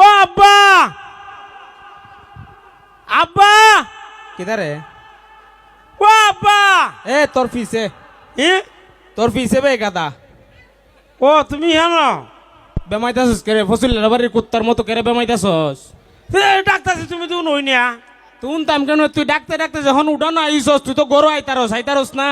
ও আব্বা! আব্বা! কিদারে ও আব্বা! এ তোর তোর ফিসে বে গাদা। ও তুমি হেন? বেমাইতাছস কেরে? ফসল বাড়ির কুত্তার মতো কেরে বেমাইতাছস? ডাক্তার তুমি তো নই না তুন তাম কেন? তুই ডাকতে ডাকতে যখন উঠা না তুই তো গরু আইতারস আইতারস না।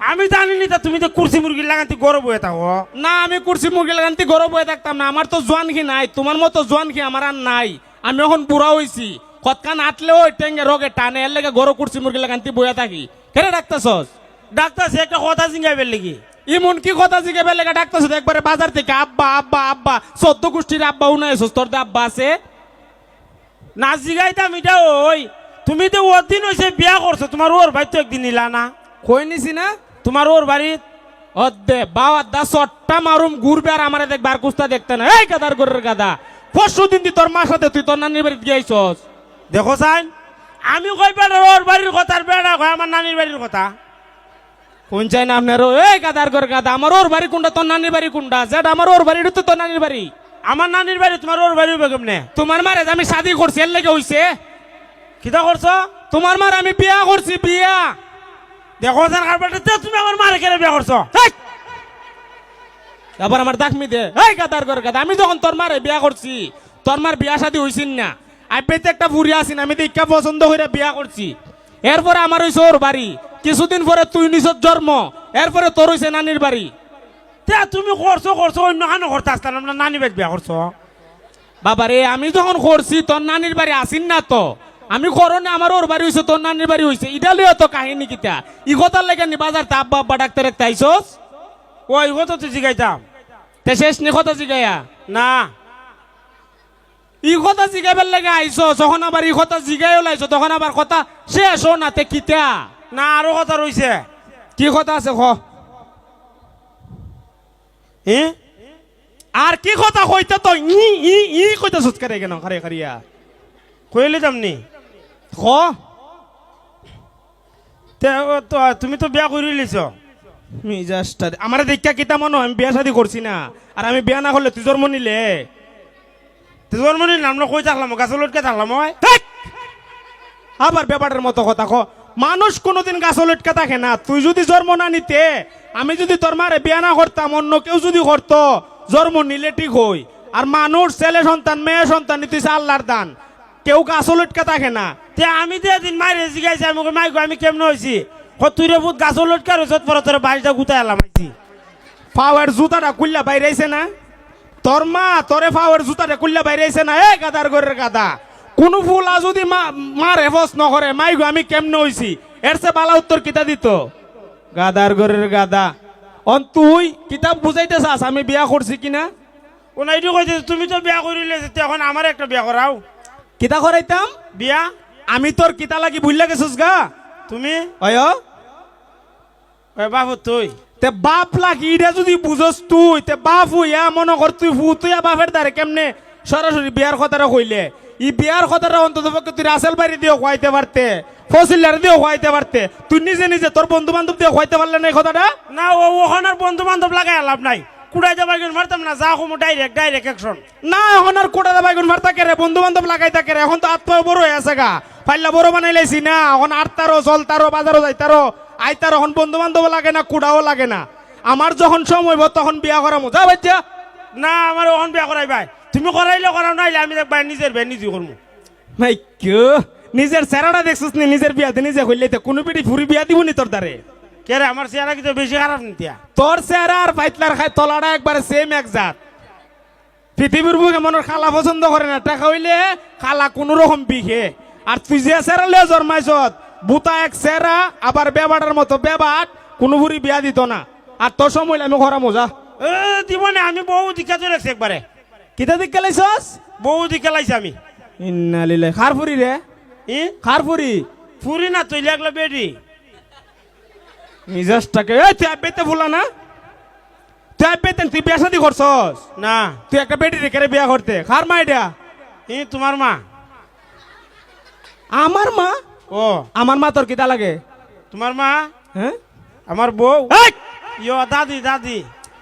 আমি জানি নি তা তুমি তো কুরসি মুরগি লাগাতে গরম হয়ে থাকো। না আমি কুর্সি মুরগি লাগান্তি গরু বয়ে থাকতাম না। আমার তো জোয়ান খি নাই তোমার মতো জোয়ান খি আমার আর নাই। আমি এখন বুড়া হইছি। কতখান আটলেও টেঙ্গে রগে টানে এর লেগে গরু কুর্সি মুরগি লাগান্তি বয়ে থাকি। কেরে ডাক্তার সে একটা কথা জিঙ্গাইবেন নাকি ইমন কি কথা জিগে লেগে ডাকতাছস? একবারে বাজার থেকে আব্বা আব্বা আব্বা চোদ্দ গোষ্ঠীর আব্বা উনাইছস তোর আব্বা আছে? না জিগাইতাম এটা ওই তুমি তো ওর দিন হয়েছে বিয়া করছ তোমার ওর ভাই তো একদিন নিলা না। কই নিছি না? তোমার ওর বাড়িত অদ্দে বাবা দা সট্টা মারুম ঘুরবে আর আমারে দেখ বার কুস্তা দেখতে না। এই গাদার গরের গাদা। পরশু দিন তুই তোর মার সাথে তুই তোর নানির বাড়িতে গিয়েছস। দেখো সাইন আমি কই বেড়া ওর বাড়ির কথা আর বেড়া কয় আমার নানির বাড়ির কথা? কোন চাই না আপনার? এই গাদার গর গাদা আমার ওর বাড়ি কোনটা তোর নানির বাড়ি কোনটা? যেট আমার ওর বাড়ি তো তোর নানির বাড়ি। আমার নানির বাড়ি তোমার ওর বাড়ি হবে কেমনে? তোমার মারে আমি শাদি করছি এর লেগে হইছে। কিতা করছ? তোমার মার আমি বিয়া করছি বিয়া। দেখো তুমি আমার মারে কেন বিয়া করছ! আবার আমার দাখমি দে এই গাদার গাদা আমি যখন তোর মারে বিয়া করছি তোর মার বিয়া শাদি হইছিন না আইপেতে একটা বুড়ি আছিন আমি দেখা পছন্দ করে বিয়া করছি। এরপরে আমার হইছে ওর বাড়ি কিছুদিন পরে তুই নিছত জন্ম এরপরে তোর হইছে নানির বাড়ি। তে তুমি করছ করছ অন্য কেন করতে আসতাম না নানি বাড়ি বিয়া করছ। বাবারে আমি যখন করছি তোর নানির বাড়ি আসিন না তো আমি করনে আমার ওর বাড়ি হইছে তোর নানির বাড়ি হইছে। ইডালিও তো কাহিনী কিতা? ই কথার লেগে নি বাজার তা আব্বা আব্বা ডাক্তার একটা আইসস? ওই কথা তো জিগাইতাম। তে শেষ নি কথা জিগাইয়া? না। ই কথা জিগাইবার লেগে আইসো যখন আবার ই কথা জিগাইও লাইছো তখন আবার কথা শেষ হো না তে কিতা? না আরও কথা রইছে। কি কথা আছে খ এ আর কি কথা কইতে তো? ই ই ই কইতে সুৎকারে কেন? খারে খারিয়া। কইলে যামনি। তুমি তো বিয়া করে লিছ আমার দেখা কিতা মনে আমি বিয়া শাদি করছি না। আর আমি বিয়া না করলে তুই জন্ম নিলে মনে নাম না কই থাকলাম গাছের লটকে থাকলাম! আবার ব্যাপারের মতো কথা কো। মানুষ কোনোদিন গাছ লটকা থাকে না। তুই যদি জন্ম না নিতে, আমি যদি তোর মারে বিয়া না করতাম অন্য কেউ যদি করতো জন্ম নিলে ঠিক হই আর মানুষ, ছেলে সন্তান, মেয়ে সন্তান, নিতেছে আল্লাহর দান। কেউ গাছ লটকা থাকে না। তে আমি তো এদিন মাইরে জিগাইছি আমি মাই আমি কেমন হয়েছি তুই বহুত গাছের লটকে রয়েছ পরে তোর বাড়িটা গুতাই এলাম আইছি। পাওয়ার জুতাটা কুল্লা বাইরে আইছে না? তোর মা তোরে পাওয়ার জুতাটা কুল্লা বাইরে আইছে না? এ গাদার ঘরের গাদা। কোন ফুলা যদি মা মার হেফস নকরে মাই গো আমি কেমনে হইছি? এর সে বালা উত্তর কিতা দিত? গাদার ঘরের গাদা। অন তুই কিতাব বুঝাইতে চাস আমি বিয়া করছি কিনা ওনাইটু কইছে তুমি তো বিয়া করে লিয়েছে এখন আমার একটা বিয়া করাও। কিতা করাইতাম? বিয়া? আমি তোর কিতা লাগি ভুললা গেছিস গা? তুমি? অয়। ওই বাবু তুই। তে বাপ লাগি এটা যদি বুঝস তুই তে বাপ হইয়া মনে কর তুই ফু তুই বাপের দ্বারে কেমনে সরাসরি বিয়ার কথাটা কইলে? ই বিয়ার কথাটা অন্তত পক্ষে তুই রাসেল বাড়ি দিয়েও খুয়াইতে পারতে ফসিলার দিয়েও খুয়াইতে পারতে। তুই নিজে নিজে তোর বন্ধু বান্ধব দিয়ে খুয়াইতে পারলে না এই কথাটা? না ও ওখানের বন্ধু বান্ধব লাগাই লাভ নাই। মারতাম না যা কমো ডাইরেক্ট ডাইরেক্ট অ্যাকশন না এখন আর মারতা কেরে বন্ধু বান্ধব লাগাই থাকে রে? এখন তো আত্ম বড় হয়ে আছে গা। পাল্লা বড় বানাই লাইছি না এখন আটতারো চলতারো বাজারও যাইতারো আইতারো এখন বন্ধু বান্ধব লাগে না কুড়াও লাগে না। আমার যখন সময় হইব তখন বিয়া করা মজা বাচ্চা। না আমার ওখান বিয়া করাই ভাই। তুমি করাইলে করাও নাইলে আমি দেখ ভাই নিজের ভাই নিজে করব ভাই কেউ নিজের চেহারাটা দেখছিস নিজের বিয়াতে নিজে হইলে কোনো পিঠি ফুরি বিয়া দিব নি তোর দ্বারে? কে রে আমার চেহারা কিন্তু বেশি খারাপ নিতিয়া তোর চেহারা আর পাইতলার খাই তলাটা একবারে সেম এক জাত। পৃথিবীর বুকে মনের খালা পছন্দ করে না টাকা হইলে খালা কোন রকম বিখে আর তুই যে চেহারা লিয়ে জন্মাইছত বুতা এক চেহারা আবার বেবাটার মতো বেবাট কোনো বুড়ি বিয়া দিত না। আর তোর সময় আমি ঘরা মজা। এ দিব না আমি বহু দীক্ষা চলে একবারে। কিতা দিক গেলাইছস বহু দীক্ষা লাইছি আমি। ইন্না লিলে খার ফুরি রে। ই? খার ফুরি ফুরি না তুই লাগলে বেডি। মিজাজটাকে এই তুই আবেতে ভুলা না? তুই আবেতেন তুই বিয়া শাদি করছস? না। তুই একটা বেটি রেখে বিয়া করতে? খার মা এটা? ই তোমার মা। আমার মা? ও। আমার মা তোর কিতা লাগে? তোমার মা? হ্যাঁ? আমার বউ? এই! ইয়ো দাদি দাদি।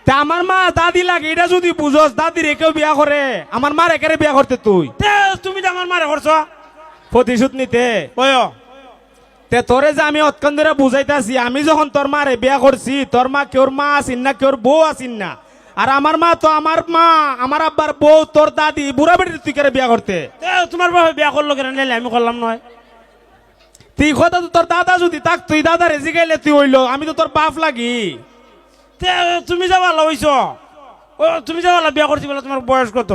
তা আমার মা দাদি লাগে এটা যদি বুঝস দাদি রেখেও বিয়া করে আমার মা রেখে বিয়া করতে তুই? তুমি তো আমার মারে করছ? প্রতিশোধ নিতে। ওই তে তোরে যে আমি অতক্ষণ ধরে বুঝাইতাছি আমি যখন তোর মারে বিয়া করছি তোর মা কেউর মা আসিন না কেউর বউ আসিন না। আর আমার মা তো আমার মা আমার আব্বার বউ তোর দাদি বুড়া বেটির তুই কেরে বিয়া করতে? তোমার বাবা বিয়া করল কেন? নাইলে আমি করলাম নয়। তুই কথা তো তোর দাদা যদি তাক তুই দাদা রেজি গাইলে তুই হইল আমি তো তোর বাপ লাগি। তে তুমি যাবা লইছ ও তুমি যাবা বিয়া করছি বলে তোমার বয়স কত?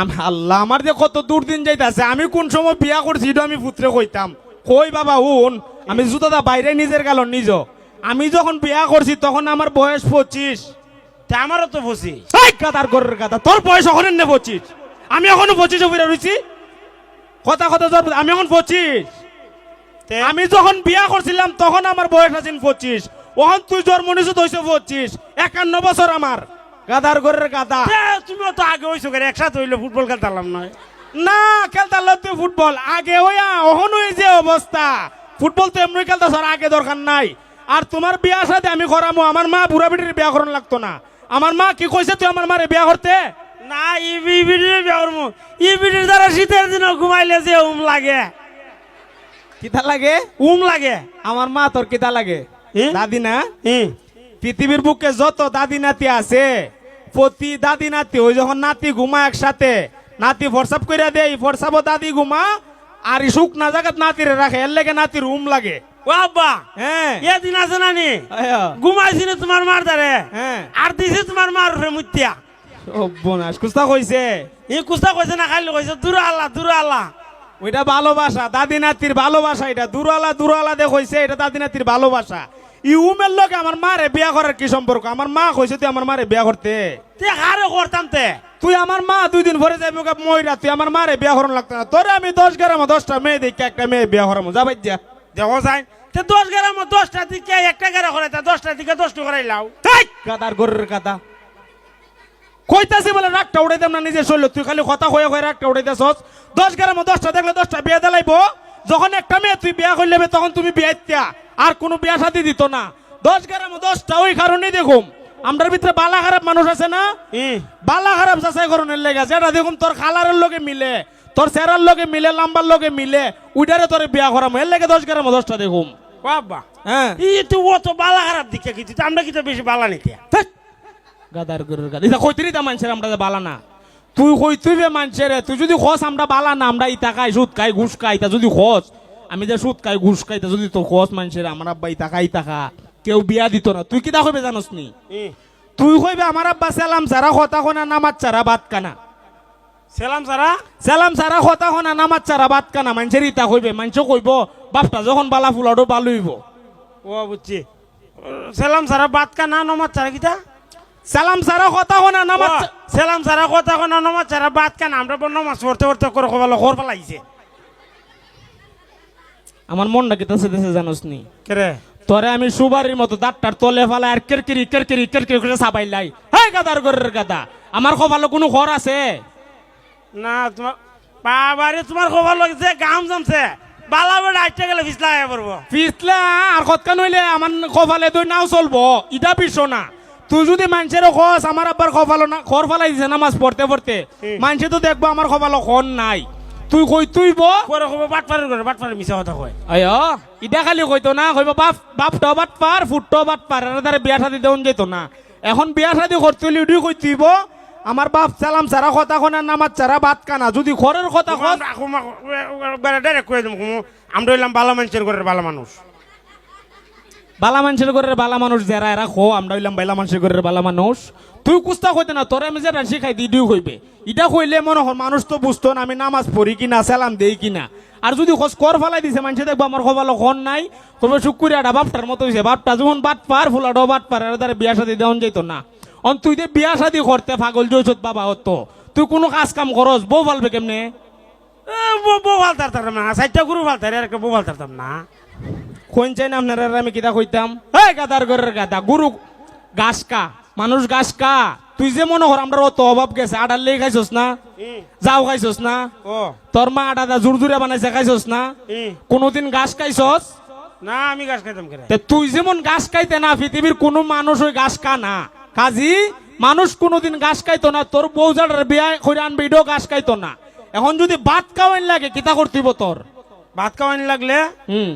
আম আল্লাহ আমার যে কত দূর দিন যাইতাছে আমি কোন সময় বিয়া করছি এটা আমি পুত্রে কইতাম। কই বাবা উন আমি জুতাদা বাইরে নিজের গালন নিজ। আমি যখন বিয়া করছি তখন আমার বয়স পঁচিশ। তে আমারও তো এই গাদার গরের গাদা তোর বয়স এখন নে পঁচিশ। আমি এখনও পঁচিশে ফিরে রয়েছি। কথা কথা তোর আমি এখন পঁচিশ। আমি যখন বিয়া করছিলাম তখন আমার বয়স আছে পঁচিশ। ওখান তুই জন্ম নিছো হয়েছে পঁচিশ। একান্ন বছর আমার। গাদার গরের গাদা। তুমিও তো আগে করে একসাথে হইলে ফুটবল খেলতাম নয় না খেলতে তুই ফুটবল। আগে ওয়া অহন ওই যে অবস্থা। ফুটবল তো এমনি খেলতে স্যার আগে দরকার নাই। আর তোমার বিয়া সাথে আমি করামো আমার মা বুড়া বেটির বিয়া করানো লাগতো না। আমার মা কি কইছে তুই আমার মারে বিয়া করতে? না ই বিড়ির বিয়া করব ই বিড়ির দ্বারা শীতের দিন ঘুমাইলে যে উম লাগে। কিতা লাগে? উম লাগে। আমার মা তোর কিতা লাগে? দাদি না? পৃথিবীর বুকে যত দাদি নাতি আছে প্রতি দাদি নাতি ওই যখন নাতি ঘুমায় একসাথে নাতি ফরসাপ কইরা দেয় ফরসাপ দাদি ঘুমা আর শুক না জায়গাত নাতিরে রাখে এর লেগে নাতির উম লাগে। ও আব্বা হ্যাঁ। এ দিন আছে না নি? ঘুমাইছি না তোমার মার দ্বারে? হ্যাঁ। আর দিছে তোমার মার উপরে মুতিয়া বোনাস কুস্তা কইছে? ই কুস্তা কইছে না খাইলে কইছে দূরে আল্লাহ দূরে আল্লাহ ওইটা ভালোবাসা দাদি নাতির ভালোবাসা এটা দূরালা দূরালা দে কইছে এটা দাদি নাতির ভালোবাসা। ই উমের লোকে আমার মারে বিয়া করার কি সম্পর্ক? আমার মা কইছে তুই আমার মারে বিয়া করতে। তে হারে করতাম তে। তুই আমার মা দুই দিন পরে যাবি ওকে ময়রা তুই আমার মারে বিয়া করানো লাগতো না। তোরে আমি দশ গ্রাম দশটা মেয়ে দেখি একটা মেয়ে বিয়া করামো। যা যা। দেখো যাই। তে দশ গ্রাম দশটা দিকে একটা গ্রাম করে তা দশটা দিকে দশটা করে লাও। তাই গাদার গরের গাদা। কইতাছি বলে রাগটা উড়াই দেব না নিজে শৈল তুই খালি কথা হয়ে হয়ে রাগটা উড়াই দেছস দশ গ্রাম দশটা দেখলে দশটা বিয়ে দিলাইব। যখন একটা মেয়ে তুই বিয়া করলে তখন তুমি বিয়া আর কোনো বিয়া শাদি দিত না। দশ গ্রাম দশটা ওই কারণেই দেখুম। আমরার ভিতরে বালা খারাপ মানুষ আছে না? বালা খারাপ যাচাই করণের লেগে যেটা দেখুন তোর খালারের লোকে মিলে তোর চেরার লোকে মিলে লাম্বার লোকে মিলে উইটারে তোর বিয়া করাম। এর লেগে দশ গ্রাম দশটা দেখুম। ও আব্বা হ্যাঁ। ই তো ও তো বালা খারাপ দিকে কিছু আমরা কিছু বেশি বালা নিতে। গাদার গরুর গাদা। এটা কইতেরি তা মানুষের আমরা বালা না। তুই কই তুই বে মানুষের তুই যদি খস আমরা বালা না আমরা ইতা খাই সুদ খাই ঘুষ খাই তা যদি খস আমি যে সুদ খাই ঘুষ খাই তা যদি তো খস মানুষের আমার আব্বা ইতা খাই ইতা কেউ বিয়া দিত না। তুই কিতা কইবে জানোস নি? তুই কইবে আমার আব্বা সালাম সারা কথা কোনা নামাজ চারা বাত কানা। সেলাম সারা সালাম সারা কথা কোনা নামাজ চারা বাত কানা। মানুষের ইতা কইবে মানুষ কইব বাপটা যখন বালা ফুলাটো বালুইব। ও বুঝছি। সেলাম সারা বাত কা না নমাজ সারা কিতা? সালাম সারা কথা কোনা নামাজ সেলাম সারা কথা কোন নমাজ সারা বাত কা না আমরা নমাজ পড়তে পড়তে করে কবালো খর ফেলাইছে আমার মনটা কিতা সেদেশে জানোস নি? কেরে তোরে আমি সুবারির মতো দাঁতটার তলে ফেলা আর কেরকেরি কেরকেরি কেরকেরি করে সাবাইলাই হ্যাঁ গাদার গরের গাদা আমার কপালে কোনো ঘর আছে? না তোমার বাবারে তোমার খবর লাগছে গাম জমছে বালা বেড়া আইতে গেলে ফিসলা হয়ে পড়ব। পিছলা আর কতকা নইলে আমার কপালে তুই নাও চলবো? ইটা পিছো না। তুই যদি মানুষের খস আমার আব্বার কপালো না খর ফেলাই দিছে নামাজ পড়তে পড়তে। মানুষে তো দেখব আমার কপালো খন নাই। তুই কই তুই ব কোরে খবর বাট পারে করে বাট পারে মিছা কথা কয় আয় ইডা খালি কইতো না কইব বাপ বাপ তো বাট পার ফুট তো বাট পার আর তারে বিয়া শাদি দেউন যাইতো না এখন বিয়া শাদি করতে হলে উডি কই তুইব আমার বাপ সালাম সারা কথা কোনা নামাজ সারা বাত কানা যদি ঘরের কথা কস ডাইরেক্ট কই দেবো আমরা হইলাম ভালো মানুষের ঘরের ভালো মানুষ বালা মানুষের ঘরের বালা মানুষ যারা, এরা খো আমরা হইলাম বালা মানুষের ঘরের বালা মানুষ। তুই কুস্তা কইতে না, তোরে আমি যেটা শিখাই দিই দুই কইবে। এটা কইলে মনে হয় মানুষ তো বুঝতো না, আমি নামাজ পড়ি কিনা, সালাম দেই কিনা। আর যদি খোঁজ কর ফেলাই দিছে, মানুষে দেখব আমার খবালো খন নাই। কবে শুকুরিয়াটা বাপটার মতো হইছে, বাপটা যখন বাট পার, ফুলাটাও বাট পার, এর দ্বারা বিয়া শাদি দেওয়ান যেত না। অন, তুই যে বিয়া শাদি করতে পাগল জয়সত বাবা হতো তুই কোনো কাজ কাম করস, বউ বলবে কেমনে? বউ ভালো তারতাম না চারটা গুরু ভালো তার একটা বউ ভালো তারতাম না। কোন চাই না আপনারা আমি কিতা কইতাম? হ্যাঁ গাদার ঘরের গাদা গুরু গাছ কা মানুষ গাছ কা। তুই যে মনে কর আমরা অত অভাব গেছে আডার লেগে খাইছস না? যাও খাইছস না? তোর মা আডা জোর জুড়ে বানাইছে খাইছস না। কোনোদিন গাছ খাইছস? না আমি গাছ খাইতাম তুই যেমন গাছ খাইতে না পৃথিবীর কোনো মানুষ ওই গাছ কা না। কাজী মানুষ কোনোদিন ঘাস খাইতো না তোর বউজাটার বিয়া করে আনবি এটাও ঘাস খাইতো না। এখন যদি ভাত খাওয়াইন লাগে কিতা করতিব তোর? ভাত খাওয়ানি লাগলে? হুম।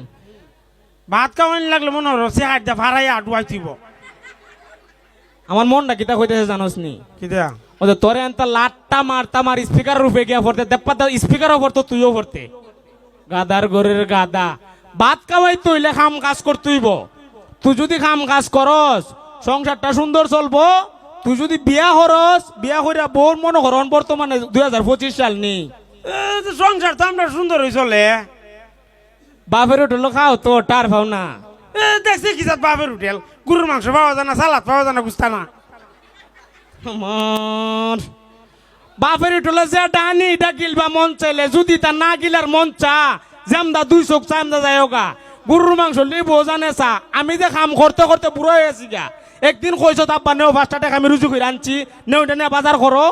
ভাত খাওয়ানি লাগলে মনে হলো সে হাট দা ভাড়াই আডুয়াই থিব আমার মনটা কিতা কইতেছে জানোস নি? কি দেয়া ওদের তোরে আনতা লাটটা মারতা মার স্পিকার রূপে গিয়া পড়তে দেপ্পা তো স্পিকারও পড়তো তুইও পড়তে। গাদার গরের গাদা। ভাত খাওয়াই তৈলে খাম কাজ করতেইব। তুই যদি খাম কাজ করস সংসারটা সুন্দর চলবো। তুই যদি বিয়া হরস বিয়া করিয়া বউর মনে হরণ বর্তমানে দুই হাজার পঁচিশ সাল নি। এ, তো সংসার তো আমরা সুন্দর হয়ে চলে। বাপের হোটেল খাও তো টার পাও না। এ, দেখছি কি যাত বাপের হোটেল গরুর মাংস পাওয়া যায় না সালাদ পাওয়া যায় না বুঝতা না। আমার বাপের হোটেলে যে ডানি এটা গিলবা মন চাইলে যদি তা না গিলার মন চা যেমদা দুই চোখ চামদা যায় গা। গরুর মাংস লিব জানে চা। আমি যে কাম করতে করতে বুড়ো হয়ে আছি গা। একদিন কইছ তাপ্পা নেও পাঁচটা টাকা আমি রুজু করে আনছি। নেও এটা নিয়ে বাজার করো।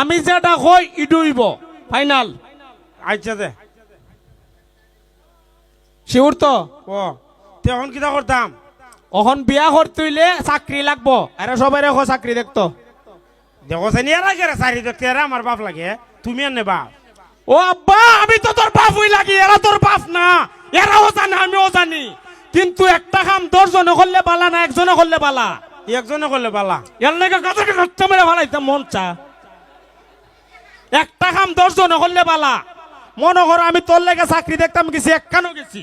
আমি যেটা কই ইডুইব। ফাইনাল। আচ্ছা দে। শিউর তো ও তখন কিতা করতাম অখন বিয়া করতইলে চাকরি লাগবো আরে সবাই রেখো চাকরি দেখতো দেখো সে নিয়ে রাখে রে সারি দেখতে এরা আমার বাপ লাগে তুমি আর নে বাপ ও আব্বা আমি তো তোর বাপ হই লাগি এরা তোর বাপ না এরাও জানে আমিও জানি কিন্তু একটা কাম দশজনে করলে বালা না একজনে করলে বালা একজনে করলে বালা এর লেগে গাছকে রক্ত মেরে ভালাইতে মন চা একটা কাম দশজনে করলে বালা মনে করো আমি তোর লেগে চাকরি দেখতাম গেছি একখানো গেছি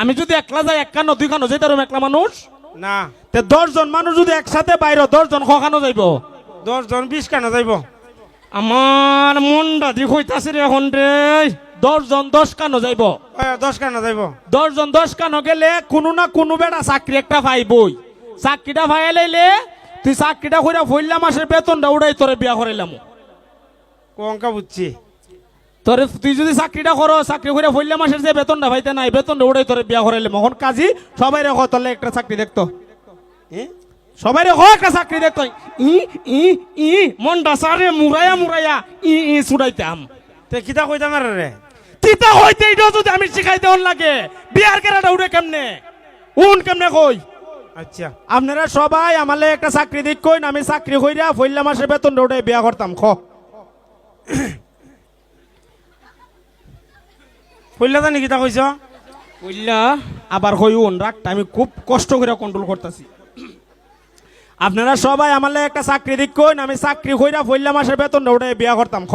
আমি যদি একলা যাই একখানো দুইখানো যেতে পারব একলা মানুষ? না। তে দশজন মানুষ যদি একসাথে বাইরে দশজন কখানো যাইব? দশ জন বিশ কেন যাইব। আমার মনটা দি হইতাছে রে এখন রে দশজন দশ কানো যাইব। দশ কেন যাইব। দশজন দশ কানো গেলে কোনো না কোনো বেটা চাকরি একটা পাইবই। চাকরিটা পাই লাইলে তুই চাকরিটা কইরা ফইলা মাসের বেতনটা উড়াই তোরে বিয়া করাইলাম। কঙ্কা বুঝছি। তোরে তুই যদি চাকরিটা করো চাকরি করে ফইলা মাসের যে বেতনটা ভাইতে নাই বেতনটা উড়াই তোরে বিয়া করাইলাম এখন কাজী সবাই রেখো তোলে একটা চাকরি দেখতো? সবাই রেখো একটা চাকরি দেখতো। ই ই ই মনটা সারে মুরাইয়া মুরাইয়া ই ই ছুড়াইতাম তে কিতা কইতাম আর রে? চিতা হইতে এটাও যদি আমি শিখাইতে হন লাগে? বিয়ার কেরাটা উড়ে কেমনে? উন কেমনে কই? আচ্ছা। আপনারা সবাই আমালে একটা চাকরি দিক কইন আমি চাকরি কইরা ফইলা মাসের বেতন উঠে বিয়া করতাম খ। কইলা জানি কিতা কইছ? কইলা? আবার কই উন রাগটা আমি খুব কষ্ট করে কন্ট্রোল করতেছি। আপনারা সবাই আমার একটা চাকরি দিক কইন আমি চাকরি কইরা ফইলা মাসের বেতন উঠে বিয়া করতাম খ।